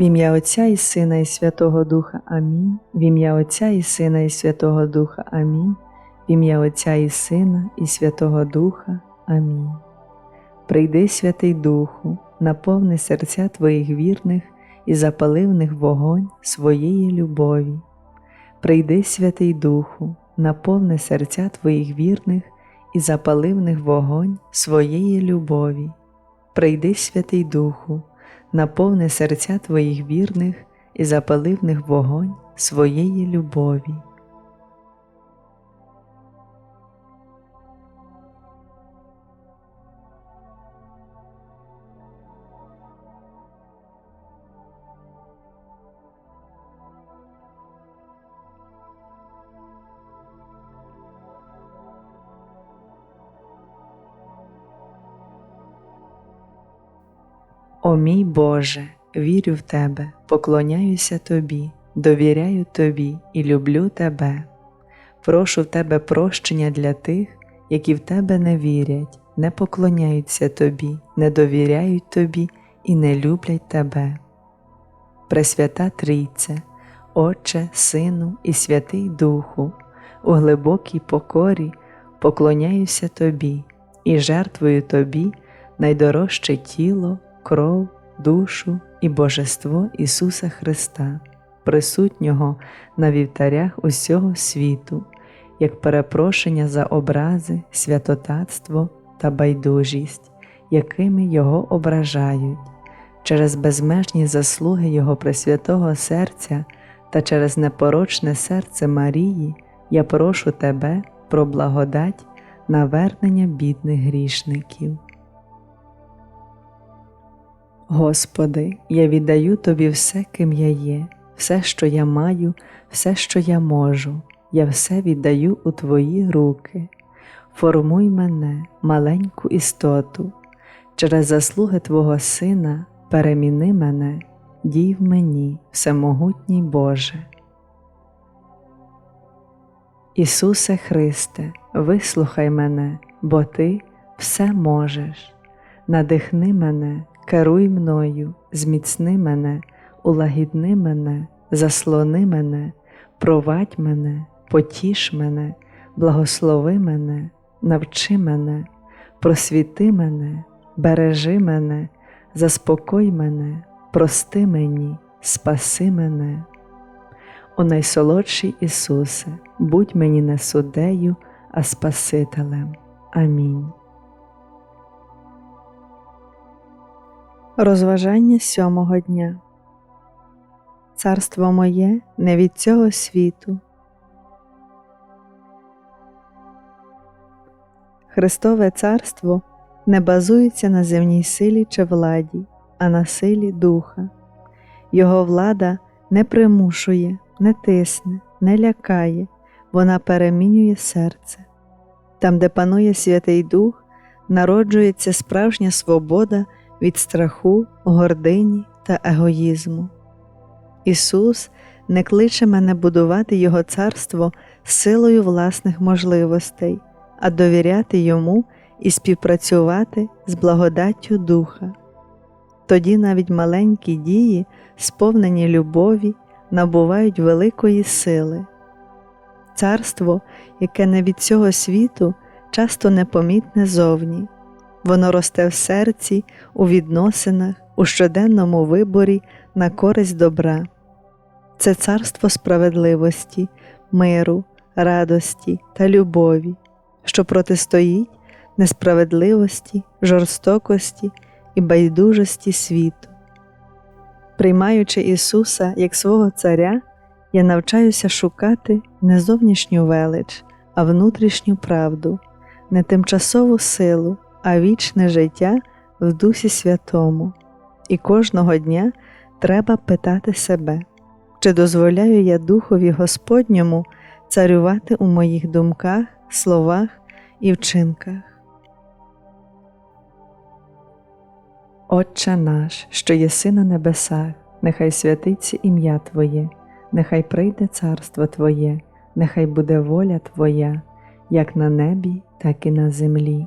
В ім'я Отця і Сина, і Святого Духа Амінь. В ім'я Отця і Сина, і Святого Духа Амінь. В ім'я Отця і Сина, і Святого Духа. Амінь. Прийди, Святий Духу, наповни серця Твоїх вірних і запали в них вогонь своєї любові. Прийди, Святий Духу, наповни серця Твоїх вірних і запали в них вогонь своєї любові. Прийди, Святий Духу, наповни серця Твоїх вірних і запали в них вогонь своєї любові. О мій Боже, вірю в Тебе, поклоняюся Тобі, довіряю Тобі і люблю Тебе. Прошу в Тебе прощення для тих, які в Тебе не вірять, не поклоняються Тобі, не довіряють Тобі і не люблять Тебе. Пресвята Трійце, Отче, Сину і Святий Духу, у глибокій покорі поклоняюся Тобі і жертвую Тобі найдорожче тіло кров, душу і божество Ісуса Христа, присутнього на вівтарях усього світу, як перепрошення за образи, святотатство та байдужість, якими Його ображають, через безмежні заслуги Його Пресвятого серця та через непорочне серце Марії, я прошу Тебе про благодать навернення бідних грішників. Господи, я віддаю Тобі все, ким я є, все, що я маю, все, що я можу, я все віддаю у Твої руки. Формуй мене, маленьку істоту, через заслуги Твого Сина переміни мене, дій в мені, всемогутній Боже. Ісусе Христе, вислухай мене, бо Ти все можеш, надихни мене керуй мною, зміцни мене, улагідни мене, заслони мене, провадь мене, потіш мене, благослови мене, навчи мене, просвіти мене, бережи мене, заспокой мене, прости мені, спаси мене. О найсолодший Ісусе, будь мені не суддею, а Спасителем. Амінь. Розважання сьомого дня. Царство моє не від цього світу. Христове царство не базується на земній силі чи владі, а на силі духа. Його влада не примушує, не тисне, не лякає, вона перемінює серце. Там, де панує Святий Дух, народжується справжня свобода від страху, гордині та егоїзму. Ісус не кличе мене будувати Його царство силою власних можливостей, а довіряти Йому і співпрацювати з благодаттю Духа. Тоді навіть маленькі дії, сповнені любові, набувають великої сили. Царство, яке не від цього світу, часто непомітне зовні. Воно росте в серці, у відносинах, у щоденному виборі на користь добра. Це царство справедливості, миру, радості та любові, що протистоїть несправедливості, жорстокості і байдужості світу. Приймаючи Ісуса як свого Царя, я навчаюся шукати не зовнішню велич, а внутрішню правду, не тимчасову силу а вічне життя в Дусі Святому, і кожного дня треба питати себе, чи дозволяю я Духові Господньому царювати у моїх думках, словах і вчинках. Отче наш, що єси на небесах, нехай святиться ім'я Твоє, нехай прийде царство Твоє, нехай буде воля Твоя, як на небі, так і на землі.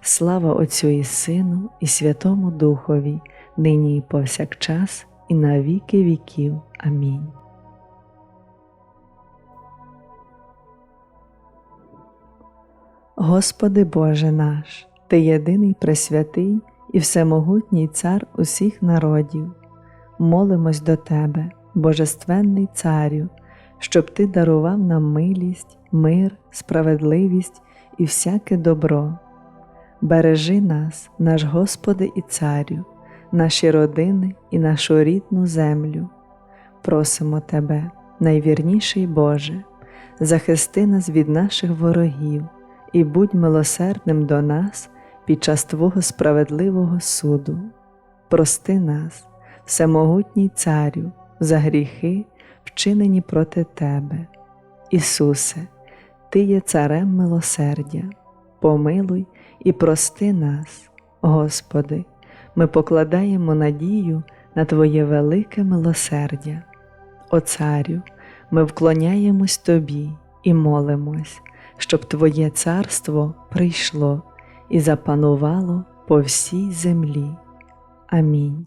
Слава Отцю і Сину, і Святому Духові, нині і повсякчас, і на віки віків. Амінь. Господи Боже наш, Ти єдиний пресвятий і всемогутній Цар усіх народів, молимось до Тебе, Божественний Царю, щоб Ти дарував нам милість, мир, справедливість і всяке добро. Бережи нас, наш Господи і Царю, наші родини і нашу рідну землю. Просимо Тебе, найвірніший Боже, захисти нас від наших ворогів і будь милосердним до нас під час Твого справедливого суду. Прости нас, всемогутній Царю, за гріхи, вчинені проти Тебе. Ісусе, Ти є Царем милосердя, помилуй і прости нас, Господи, ми покладаємо надію на Твоє велике милосердя. О Царю, ми вклоняємось Тобі і молимось, щоб Твоє царство прийшло і запанувало по всій землі. Амінь.